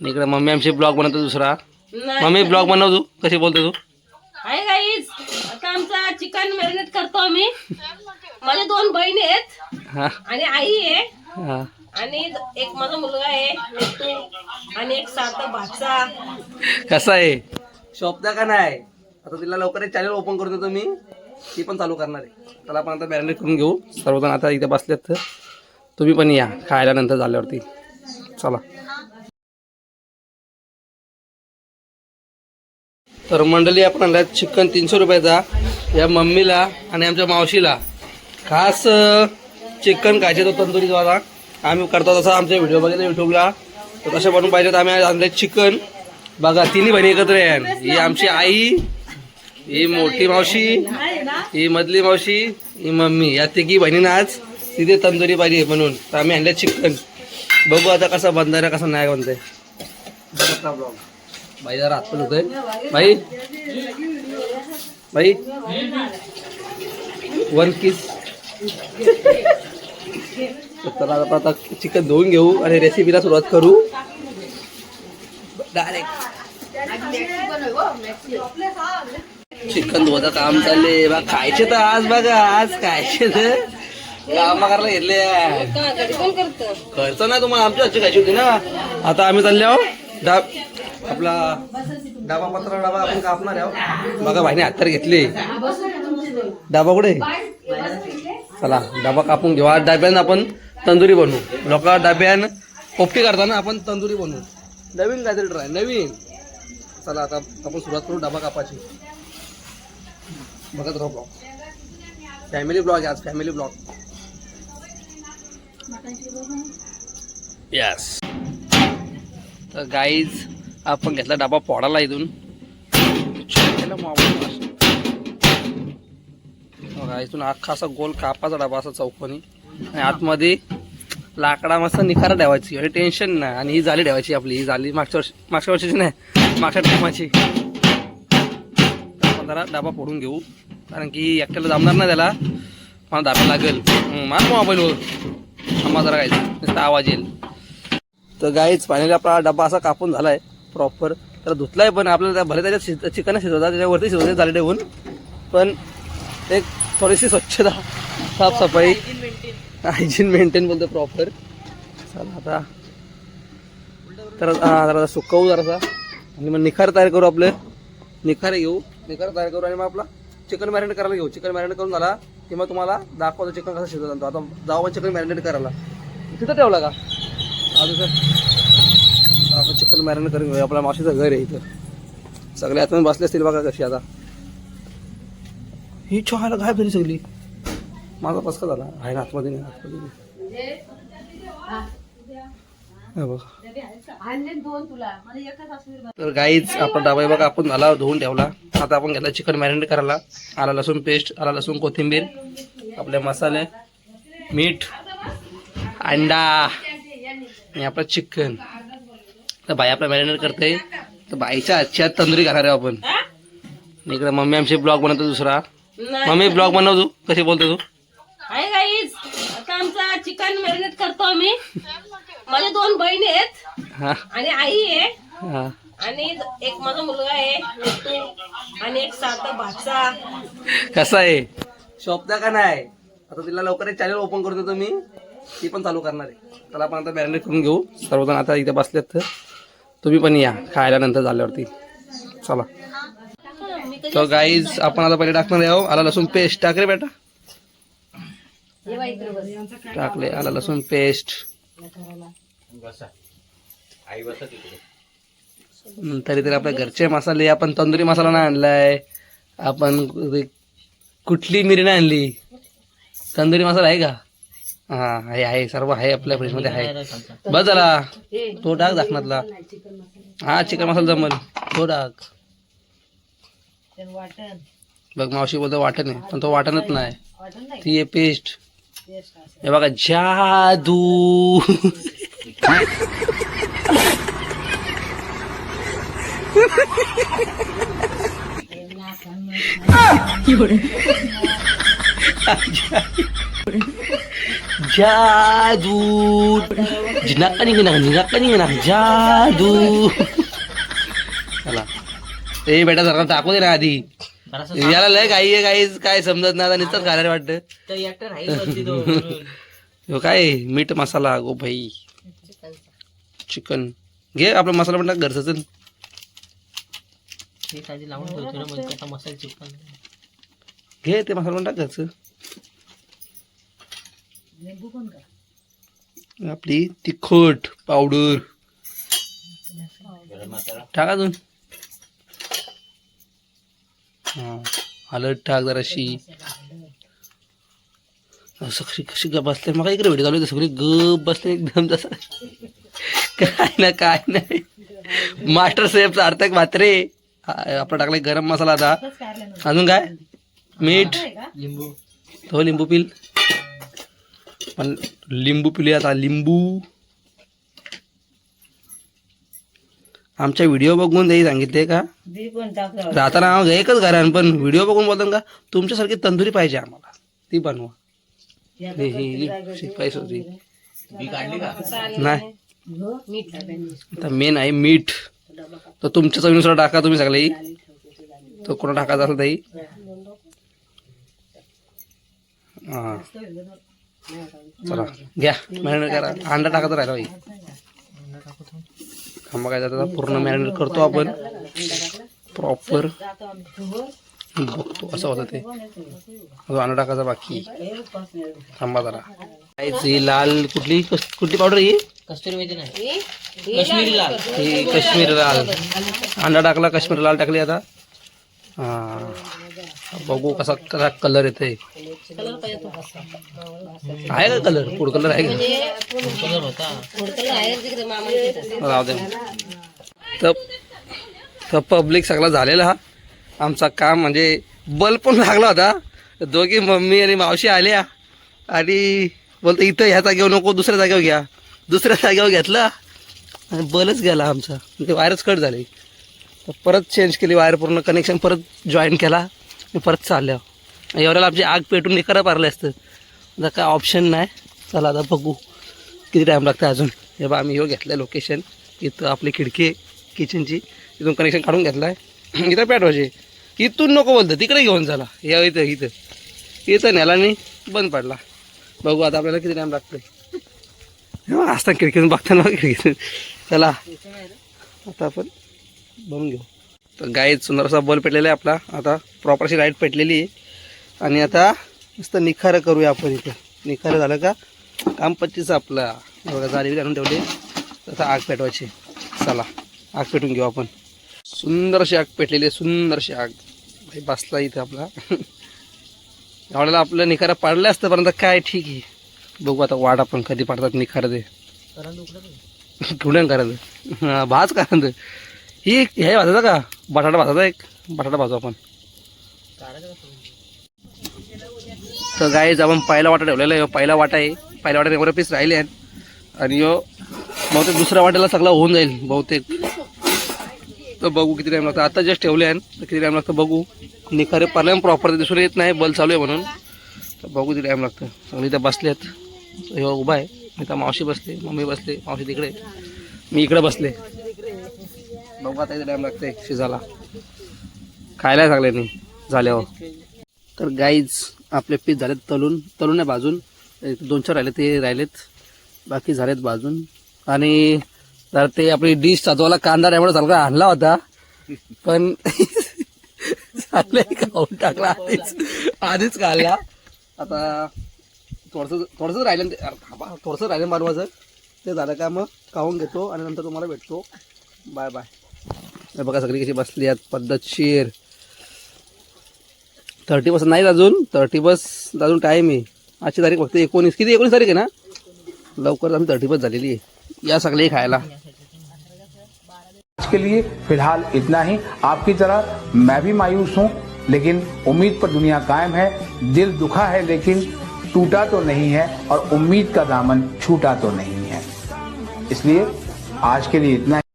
इकडे मम्मी आमची ब्लॉग बनवतो दुसरा. मम्मी ब्लॉग बनव तू. कशी बोलते तू? आहे गाईज आता आमचा चिकन मॅरिनेट करतो आम्ही. माझ्या दोन बहिणी आहेत. हा. आणि आई आहे. हा. आणि एक माझा मुलगा आहे आणि एक साता भाचा. कसा आहे? शोभता का नाही? आता तिला लवकर एक चॅनल ओपन करून देतो मी. ती पण चालू करणार आहे. त्याला पण आता मॅरिनेट करून घेऊ. सर्वजण आता इथे बसलेत. तुम्ही पण या. खायला नंतर झाल्यावरती. चला. तर मंडळी आपण आणला चिकन तीनशे रुपयाचा. या मम्मीला आणि आमच्या मावशीला खास चिकन खायचे तो तंदुरीद्वारा आम्ही करतो तसा आमचे व्हिडिओ बघितले युट्यूबला तर तसे बनवून पाहिजे तर आम्ही आणले चिकन. बघा तिन्ही बहिणी एकत्र आहे ही आमची आई ही मोठी मावशी ही मधली मावशी ही मम्मी. या तिघी बहिणीनं आज तिथे तंदुरी पाहिजे म्हणून. तर आम्ही आणले चिकन. बघू आता कसं बनणार आहे कसं नाही बनतंय. भाई जरा हात पण होतोय भाई भाई वन किस तर आता चिकन धुवून घेऊ आणि रेसिपीला सुरुवात करू. डायरेक्ट चिकन धुवायचं काम चालले बा खायचे तर आज बघा आज खायचे तर. काम करायला घेतले. का खर्च नाही तुम्हाला आमची खायची होती ना. आता आम्ही चालले आहो. डाब. आपला डाबा पत्र डाबा आपण कापणार आहोत हो. बघा भाईने हात घेतली. डाबा कुठे चला डाबा कापून घेऊ. आज डाब्यानं आपण तंदुरी बनवू. लोक डाब्यान पोपटी करताना आपण तंदुरी बनवू. नवीन काहीतरी ट्राय नवीन. चला आता आपण सुरुवात करू डाबा कापाची बघत राहू ब्लॉग. फॅमिली ब्लॉग आहे आज फॅमिली ब्लॉग. यस तर गाईज आपण घेतला डबा पोडाला इथून. मोबाईल हो इथून अख्खा असा गोल कापाचा डबा असा चौकोनी. आणि आतमध्ये लाकडा मस्त निखारा ठेवायची. आणि टेन्शन नाही. आणि ही झाली ठेवायची आपली. ही झाली मागच्या वर्षी मागच्या वर्षाची नाही. मागच्या टायमाची आपण जरा डबा फोडून घेऊ. कारण की एकट्याला जमणार नाही त्याला. मला दाबा लागेल. मार मोबाईलवर. आम्हाला जरा काय आवाज येईल. तर गाईच फायनली आपला डबा असा कापून झालाय प्रॉपर तर धुतलाय पण आपल्याला त्या भले त्याच्यात शिज चिकन शिजवतात त्याच्यावरती शिजवते झाले ठेवून पण एक थोडीशी स्वच्छता साफसफाई. हायजीन मेंटेन बोलतो प्रॉपर चला आता. तर जरा सुकवू जरासा. आणि मग निखार तयार करू आपले. निखारे घेऊ निखार तयार करू आणि मग आपला चिकन मॅरिनेट करायला घेऊ. चिकन मॅरिनेट करून झाला की मग तुम्हाला दाखवतो चिकन कसं शिजवतो आता जाऊ चिकन मॅरिनेट करायला. तिथं ठेवला का? आता आपण चिकन मॅरिनेट करून घेऊया. आपल्या मावशीचं घर आहे इथं. सगळे आतमध्ये बसले असतील बघा कशी आता. ही चहाला काय तरी सगळी. माझा पसका झाला. आहे ना आतमध्ये नाही आतमध्ये नाही. तर गाईच आपण डाबा बघा आपण झाला धुवून ठेवला. आता आपण घेतला चिकन मॅरिनेट करायला. आला लसूण पेस्ट आला लसूण कोथिंबीर आपले मसाले मीठ अंडा. आणि आपलं चिकन तर बाई आपला मॅरिनेट करते. तर बाईच्या आजची आज तंदुरी खाणार आहे आपण. हा? इकडे मम्मी आमची ब्लॉग बनवतो दुसरा. मम्मी ब्लॉग बनव तू. कशी बोलते तू? आहे गाईज आता आमचा चिकन मॅरिनेट करतो आम्ही. माझ्या दोन बहिणी आहेत. हा. आणि आई आहे. हा. आणि एक माझा मुलगा आहे आणि एक साता भाचा. कसा आहे? शोभता का नाही? आता तिला लवकर चॅनल ओपन करून देतो मी ती पण चालू करणार आहे. त्याला आपण आता मॅरिनेट करून घेऊ. सर्वजण आता इथे बसलेत तर तुम्ही पण या. खायला नंतर झाल्यावरती. चला. तर गाईज आपण आता पहिले टाकणार आहे हो. आला लसूण पेस्ट टाक रे बेटा. टाकले आला लसूण पेस्ट तरी तरी आपल्या घरचे मसाले. आपण तंदुरी मसाला नाही आणलाय. आपण कुठली मिरी नाही आणली. तंदुरी मसाला आहे का? हा आहे आहे सर्व आहे आपल्या फ्रीजमध्ये आहे. बस झाला तो टाक दाखनातला हा चिकन मसाला जमल. तो टाक बघ मावशी बोलतो वाटण आहे पण तो वाटणच नाही. ती आहे पेस्ट. हे बघा जादू. जादू जिनाकनी गिना जिनाकनी गिना जादू चला ए बेटा जरा टाकू दे ना आधी याला लय काही आहे काही काय समजत नाही आता नुसतंच खायला वाटतं काय मीठ मसाला गो भाई चिकन घे आपला मसाला पण टाक घरचं. घे ते मसाला पण टाक घरचं आपली तिखट पावडर. टाका अजून. हा हलद टाक जराशी. सगळी कशी गप बसले. मग इकडे व्हिडिओ चालू होते सगळी गप बसले एकदम जसं. काय ना काय नाही. Master chef Sarthak Mhatre. हा, आपला टाकलाय गरम मसाला आता. अजून काय? मीठ. लिंबू. तो लिंबू पिल. पण लिंबू पिले आता लिंबू. आमच्या व्हिडिओ बघून ते सांगितले का? राहताना आम्हाला एकच घरान पण व्हिडिओ बघून बोलतात का तुमच्यासारखी तंदुरी पाहिजे आम्हाला. ती बनवा. हे- हे- हे शिकवायची होती नाही. आता मेन आहे मीठ. तर तुमच्या चवीनुसार टाका तुम्ही सगळे. तो कोणा टाकायचा असेल ताई? हा. चला घ्या. मॅरिनेट करा. अंडा टाकायचा राहिला बाई. थांबा काय जातं पूर्ण मॅरिनेट करतो आपण. प्रॉपर बघतो असं होतं ते. अजून अंडा टाकायचा बाकी. थांबा जरा. काहीच ही लाल कुठली कस- कुठली पावडर ही? ही? काश्मीर लाल. अंडा टाकला काश्मीर लाल टाकली आता. हा. बघू कसा कसा कलर येते आहे का कलर फूड कलर आहे का? राहू दे. तर तर पब्लिक सगळा झालेला हा. आमचा काम म्हणजे बल्ब पण लागला होता. तर दोघी मम्मी आणि मावशी आल्या. आणि बोलतो इथं ह्या जागेवर नको दुसऱ्या जागेवर घ्या. दुसऱ्या जागेवर घेतला. आणि बलच गेला आमचा. म्हणजे वायरच कट झाली. तर परत चेंज केली वायर पूर्ण कनेक्शन परत जॉईन केला आणि परत चालल्या. एवढ्याला आमची आग पेटून निकारा पारले असतं. आता काय ऑप्शन नाही. चला आता बघू किती टाईम लागतं अजून. हे बा आम्ही हो घेतलं लोकेशन इथं आपली खिडकी आहे किचनची इथून कनेक्शन काढून घेतलं आहे इथं पेटवायचे इथून नको बोलतं. तिकडे घेऊन चला. या इथं इथं. इथं नेला आणि बंद पडला. बघू आता आपल्याला किती टाईम लागतोय. असता खिडकीतून बघताना खिडकीतून. चला. आता आपण बनवून घेऊ. तर गाईत सुंदर असा बल्ब पेटलेला आहे आपला. आता प्रॉपर अशी लाइट पेटलेली आहे. आणि आता नुसतं निखारं करूया आपण इथं. निखारं झालं का? काम पच्चीस आपला. बघा जाळी आणून ठेवली. तसं आग पेटवायची. चला आग पेटून घेऊ आपण. सुंदर अशी आग पेटलेली आहे सुंदर अशी आग. भाई बसला इथं आपला. एवढ्याला आपलं निखारं पाडलं असतं पर्यंत काय ठीक आहे. बघू आता वाट आपण कधी पाडतात निखारं ते. करायचं भाज करायचं ही हे भाजायचं का? बटाटा भाजायचा एक? बटाटा भाजू आपण. तर गाईज आपण पहिला वाटा ठेवलेला आहे. पहिला वाटा आहे. पहिल्या वाट्यात एवढे पीस राहिले आहेत. आणि मग बहुतेक दुसऱ्या वाट्याला सगळा होऊन जाईल बहुतेक. तर बघू किती टाईम लागतं. आता जस्ट ठेवले आहे तर किती टाईम लागतं बघू. निखारे पार्ले प्रॉपर दिसून येत नाही. बल चालू आहे म्हणून. तर बघू किती टाईम लागतं. सगळे इथं बसले आहेत. ह्यो उभा आहे. इथं मावशी बसले मम्मी बसले मावशी तिकडे. मी इकडे बसले. बघू आता टाइम टाईम लागते शिजायला. खायला चांगले नाही झाल्यावर. तर गाईज आपले पीस झालेत तलून तलून आहे भाजून एक दोन चार राहिले ते राहिलेत. बाकी झालेत भाजून आणि तर ते आपली डिश साजवाला कांदा त्यामुळे चालका आणला होता. पण खाऊन टाकला आधीच. आधीच खाल्ला. आता थोडंसं थोडंसं राहिलं ते- थोडंसं राहिलं बनवायचं ते झालं का मग खाऊन घेतो आणि नंतर तुम्हाला भेटतो. बाय बाय बघा सगळी कशी बसली आहेत. पद्धतशीर. थर्टी बस नाही अजून. थर्टी बस अजून टाईम आहे. आजची तारीख फक्त एकोणीस. किती? एकोणीस तारीख आहे ना? लवकर आम्ही थर्टी बस झालेली आहे. या सगळे खायला. आज के लिए फिलहाल इतना ही. आपकी तरह मैं भी मायूस हूं लेकिन उम्मीद पर दुनिया कायम है. दिल दुखा है लेकिन टूटा तो नहीं है और उम्मीद का दामन छूटा तो नहीं है. इसलिए आज के लिए इतना ही।